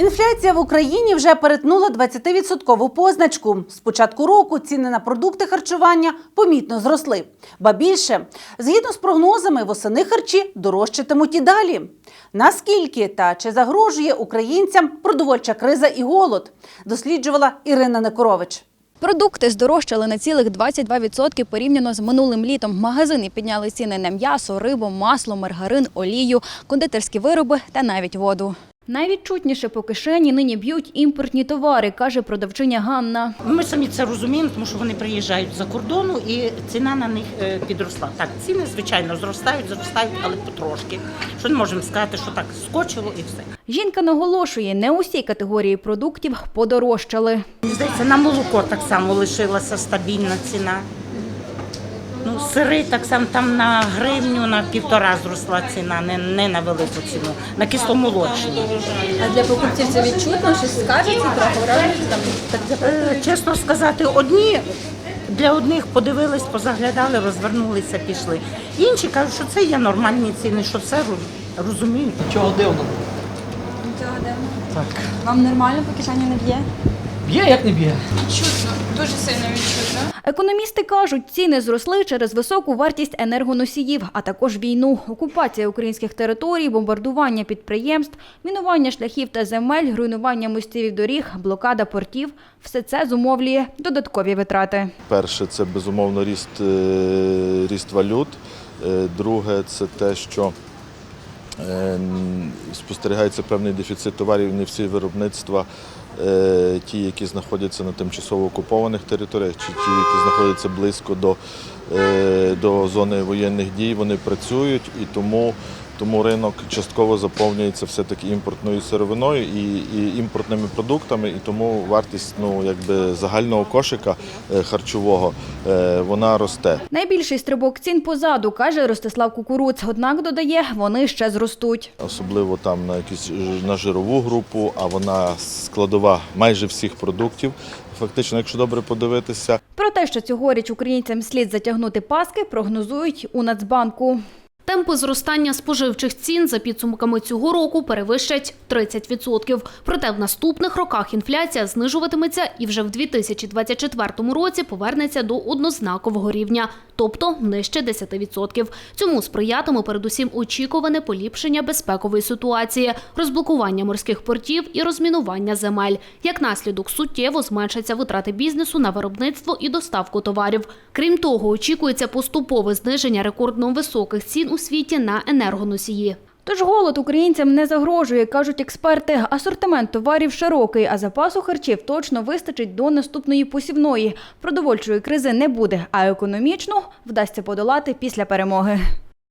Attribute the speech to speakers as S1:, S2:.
S1: Інфляція в Україні вже перетнула 20-відсоткову позначку. З початку року ціни на продукти харчування помітно зросли. Ба більше, згідно з прогнозами, восени харчі дорожчатимуть і далі. Наскільки та чи загрожує українцям продовольча криза і голод? Досліджувала Ірина Некорович.
S2: Продукти здорожчали на цілих 22% порівняно з минулим літом. Магазини підняли ціни на м'ясо, рибу, масло, маргарин, олію, кондитерські вироби та навіть воду. Найвідчутніше по кишені нині б'ють імпортні товари, каже продавчиня Ганна.
S3: Ми самі це розуміємо, тому що вони приїжджають за кордону і ціна на них е, підросла. Так, ціни, звичайно, зростають, зростають, але потрошки. Що не можемо сказати, що так скочило і все.
S2: Жінка наголошує, не усі категорії продуктів подорожчали.
S3: Здається, на молоко так само лишилася стабільна ціна. Ну, сири так само там на гривню, на півтора зросла ціна, не, не на велику ціну, на кисломолочні.
S2: А для покупців це відчутно, щось скажеться трохи там
S3: Е, Чесно сказати, одні для одних подивились, позаглядали, розвернулися, пішли. Інші кажуть, що це є нормальні ціни, що це роз- розуміють.
S4: Чого дивно?
S2: Цього дивно.
S4: Так.
S2: Вам нормально по кишені не б'є?
S4: Б'є, як не б'є.
S5: Відчутно, дуже сильно відчутно.
S2: Економісти кажуть, ціни зросли через високу вартість енергоносіїв, а також війну, окупація українських територій, бомбардування підприємств, мінування шляхів та земель, руйнування мостів і доріг, блокада портів – все це зумовлює додаткові витрати.
S6: Перше, це безумовно ріст, е, ріст валют. Е, Друге, це те, що спостерігається певний дефіцит товарів, не всі виробництва, е, ті, які знаходяться на тимчасово окупованих територіях, чи ті, які знаходяться близько до, е, до зони воєнних дій, вони працюють і тому. Тому ринок частково заповнюється все-таки імпортною сировиною і, і імпортними продуктами, і тому вартість ну, якби загального кошика е, харчового е, вона росте.
S2: Найбільший стрибок цін позаду, каже Ростислав Кукуруц. Однак, додає, вони ще зростуть.
S6: Особливо там на якісь ж- на жирову групу, а вона складова майже всіх продуктів. Фактично, якщо добре подивитися,
S2: Про те, що цьогоріч українцям слід затягнути паски, прогнозують у Нацбанку.
S7: Темпи зростання споживчих цін за підсумками цього року перевищать 30%. Проте в наступних роках інфляція знижуватиметься і вже в 2024 році повернеться до однознакового рівня, тобто нижче 10%. Цьому сприятиме передусім очікуване поліпшення безпекової ситуації, розблокування морських портів і розмінування земель. Як наслідок суттєво зменшаться витрати бізнесу на виробництво і доставку товарів. Крім того, очікується поступове зниження рекордно високих цін у світі на енергоносії.
S2: Тож голод українцям не загрожує, кажуть експерти. Асортимент товарів широкий, а запасу харчів точно вистачить до наступної посівної. Продовольчої кризи не буде, а економічну вдасться подолати після перемоги.